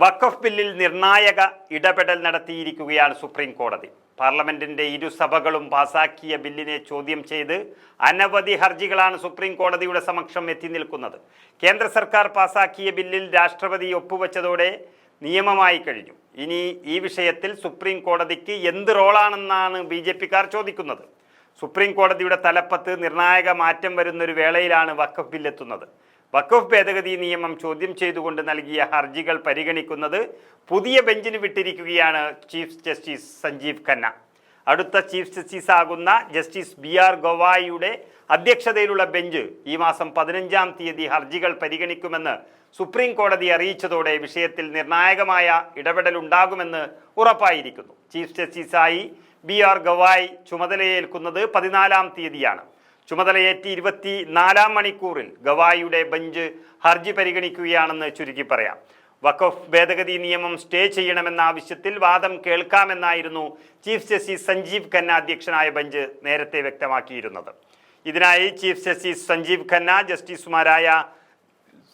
വഖഫ് ബില്ലിൽ നിർണായക ഇടപെടൽ നടത്തിയിരിക്കുകയാണ് സുപ്രീം കോടതി. പാർലമെന്റിന്റെ ഇരുസഭകളും പാസാക്കിയ ബില്ലിനെ ചോദ്യം ചെയ്ത് അനവധി ഹർജികളാണ് സുപ്രീം കോടതിയുടെ സമക്ഷം എത്തി നിൽക്കുന്നത്. കേന്ദ്ര സർക്കാർ പാസാക്കിയ ബില്ലിൽ രാഷ്ട്രപതി ഒപ്പുവെച്ചതോടെ നിയമമായി കഴിഞ്ഞു. ഇനി ഈ വിഷയത്തിൽ സുപ്രീം കോടതിക്ക് എന്ത് റോളാണെന്നാണ് ബി ജെ പിക്കാർ ചോദിക്കുന്നത്. സുപ്രീം കോടതിയുടെ തലപ്പത്ത് നിർണായക മാറ്റം വരുന്നൊരു വേളയിലാണ് വഖഫ് ബില്ലെത്തുന്നത്. വഖഫ് ഭേദഗതി നിയമം ചോദ്യം ചെയ്തുകൊണ്ട് നൽകിയ ഹർജികൾ പരിഗണിക്കുന്നത് പുതിയ ബെഞ്ചിന് വിട്ടിരിക്കുകയാണ് ചീഫ് ജസ്റ്റിസ് സഞ്ജീവ് ഖന്ന. അടുത്ത ചീഫ് ജസ്റ്റിസ് ആകുന്ന ജസ്റ്റിസ് ബി ആർ ഗോവായിയുടെ അധ്യക്ഷതയിലുള്ള ബെഞ്ച് ഈ മാസം പതിനഞ്ചാം തീയതി ഹർജികൾ പരിഗണിക്കുമെന്ന് സുപ്രീം കോടതി അറിയിച്ചതോടെ വിഷയത്തിൽ നിർണായകമായ ഇടപെടൽ ഉണ്ടാകുമെന്ന് ഉറപ്പായിരിക്കുന്നു. ചീഫ് ജസ്റ്റിസായി ബി ആർ ഗവായ് ചുമതലയേൽക്കുന്നത് പതിനാലാം തീയതിയാണ്. ചുമതലയേറ്റി ഇരുപത്തി നാലാം മണിക്കൂറിൽ ഗവായിയുടെ ബെഞ്ച് ഹർജി പരിഗണിക്കുകയാണെന്ന് ചുരുക്കി പറയാം. വഖഫ് ഭേദഗതി നിയമം സ്റ്റേ ചെയ്യണമെന്ന ആവശ്യത്തിൽ വാദം കേൾക്കാമെന്നായിരുന്നു ചീഫ് ജസ്റ്റിസ് സഞ്ജീവ് ഖന്ന അധ്യക്ഷനായ ബെഞ്ച് നേരത്തെ വ്യക്തമാക്കിയിരുന്നത്. ഇതിനായി ചീഫ് ജസ്റ്റിസ് സഞ്ജീവ് ഖന്ന ജസ്റ്റിസുമാരായ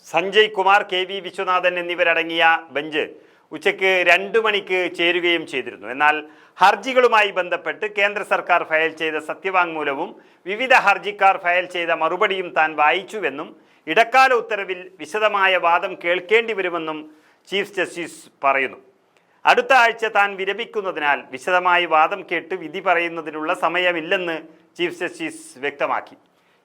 സഞ്ജയ് കുമാർ കെ വി വിശ്വനാഥൻ എന്നിവരടങ്ങിയ ബെഞ്ച് ഉച്ചയ്ക്ക് രണ്ടു മണിക്ക് ചേരുകയും ചെയ്തിരുന്നു. എന്നാൽ ഹർജികളുമായി ബന്ധപ്പെട്ട് കേന്ദ്ര സർക്കാർ ഫയൽ ചെയ്ത സത്യവാങ്മൂലവും വിവിധ ഹർജിക്കാർ ഫയൽ ചെയ്ത മറുപടിയും താൻ വായിച്ചുവെന്നും ഇടക്കാല ഉത്തരവിൽ വിശദമായ വാദം കേൾക്കേണ്ടി വരുമെന്നും ചീഫ് ജസ്റ്റിസ് പറയുന്നു. അടുത്ത ആഴ്ച താൻ വിരമിക്കുന്നതിനാൽ വിശദമായി വാദം കേട്ട് വിധി പറയുന്നതിനുള്ള സമയമില്ലെന്ന് ചീഫ് ജസ്റ്റിസ് വ്യക്തമാക്കി.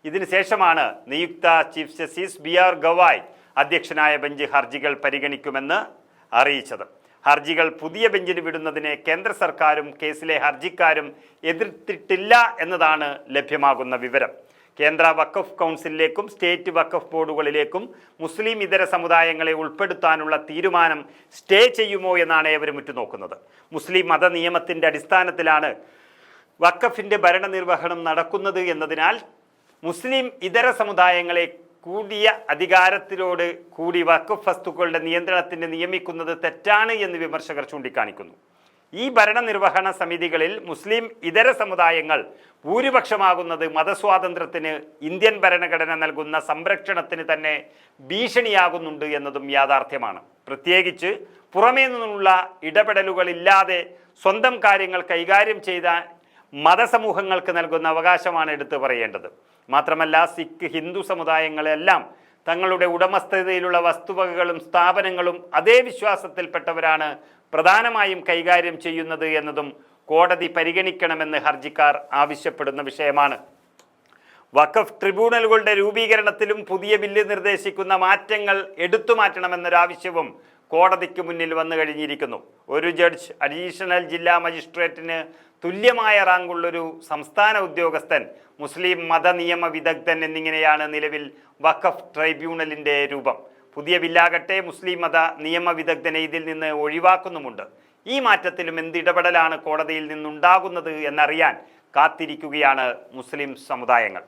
ഇതിനുശേഷമാണ് നിയുക്ത chief justice B R Gavai അധ്യക്ഷനായ ബെഞ്ച് ഹർജികൾ പരിഗണിക്കുമെന്ന് അറിയിച്ചത്. ഹർജികൾ പുതിയ ബെഞ്ചിന് വിടുന്നതിനെ കേന്ദ്ര സർക്കാരും കേസിലെ ഹർജിക്കാരും എതിർത്തിട്ടില്ല എന്നതാണ് ലഭ്യമാകുന്ന വിവരം. കേന്ദ്ര വഖഫ് കൗൺസിലിലേക്കും സ്റ്റേറ്റ് വഖഫ് ബോർഡുകളിലേക്കും മുസ്ലിം ഇതര സമുദായങ്ങളെ ഉൾപ്പെടുത്താനുള്ള തീരുമാനം സ്റ്റേ ചെയ്യുമോ എന്നാണ് ഏവരും ഉറ്റുനോക്കുന്നത്. മുസ്ലിം മത നിയമത്തിന്റെ അടിസ്ഥാനത്തിലാണ് വഖഫിന്റെ ഭരണനിർവഹണം നടക്കുന്നത് എന്നതിനാൽ മുസ്ലിം ഇതര സമുദായങ്ങളെ കൂടിയ അധികാരത്തിലോട് കൂടി വഖഫ് വസ്തുക്കളുടെ നിയന്ത്രണത്തിന് നിയമിക്കുന്നത് തെറ്റാണ് എന്ന് വിമർശകർ ചൂണ്ടിക്കാണിക്കുന്നു. ഈ ഭരണനിർവഹണ സമിതികളിൽ മുസ്ലിം ഇതര സമുദായങ്ങൾ ഭൂരിപക്ഷമാകുന്നത് മതസ്വാതന്ത്ര്യത്തിന് ഇന്ത്യൻ ഭരണഘടന നൽകുന്ന സംരക്ഷണത്തിന് തന്നെ ഭീഷണിയാകുന്നുണ്ട് എന്നതും യാഥാർത്ഥ്യമാണ്. പ്രത്യേകിച്ച് പുറമേ നിന്നുള്ള ഇടപെടലുകളില്ലാതെ സ്വന്തം കാര്യങ്ങൾ കൈകാര്യം ചെയ്ത മതസമൂഹങ്ങൾക്ക് നൽകുന്ന അവകാശമാണ് എടുത്തു പറയേണ്ടത്. മാത്രമല്ല സിഖ് ഹിന്ദു സമുദായങ്ങളെല്ലാം തങ്ങളുടെ ഉടമസ്ഥതയിലുള്ള വസ്തുവകകളും സ്ഥാപനങ്ങളും അതേ വിശ്വാസത്തിൽപ്പെട്ടവരാണ് പ്രധാനമായും കൈകാര്യം ചെയ്യുന്നത് എന്നതും കോടതി പരിഗണിക്കണമെന്ന് ഹർജിക്കാർ ആവശ്യപ്പെടുന്ന വിഷയമാണ്. വഖഫ് ട്രിബ്യൂണലുകളുടെ രൂപീകരണത്തിലും പുതിയ ബില്ല് നിർദ്ദേശിക്കുന്ന മാറ്റങ്ങൾ എടുത്തു മാറ്റണമെന്നൊരാവശ്യവും കോടതിക്ക് മുന്നിൽ വന്നു കഴിഞ്ഞിരിക്കുന്നു. ഒരു ജഡ്ജ് അഡീഷണൽ ജില്ലാ മജിസ്ട്രേറ്റിന് തുല്യമായ റാങ്കുള്ളൊരു സംസ്ഥാന ഉദ്യോഗസ്ഥൻ മുസ്ലിം മത നിയമ വിദഗ്ധൻ എന്നിങ്ങനെയാണ് നിലവിൽ വഖഫ് ട്രൈബ്യൂണലിന്റെ രൂപം. പുതിയ ബില്ലാകട്ടെ മുസ്ലിം മത നിയമ വിദഗ്ധനെ ഇതിൽ നിന്ന് ഒഴിവാക്കുന്നുമുണ്ട്. ഈ മാറ്റത്തിലും എന്തിടപെടലാണ് കോടതിയിൽ നിന്നുണ്ടാകുന്നത് എന്നറിയാൻ കാത്തിരിക്കുകയാണ് മുസ്ലിം സമുദായങ്ങൾ.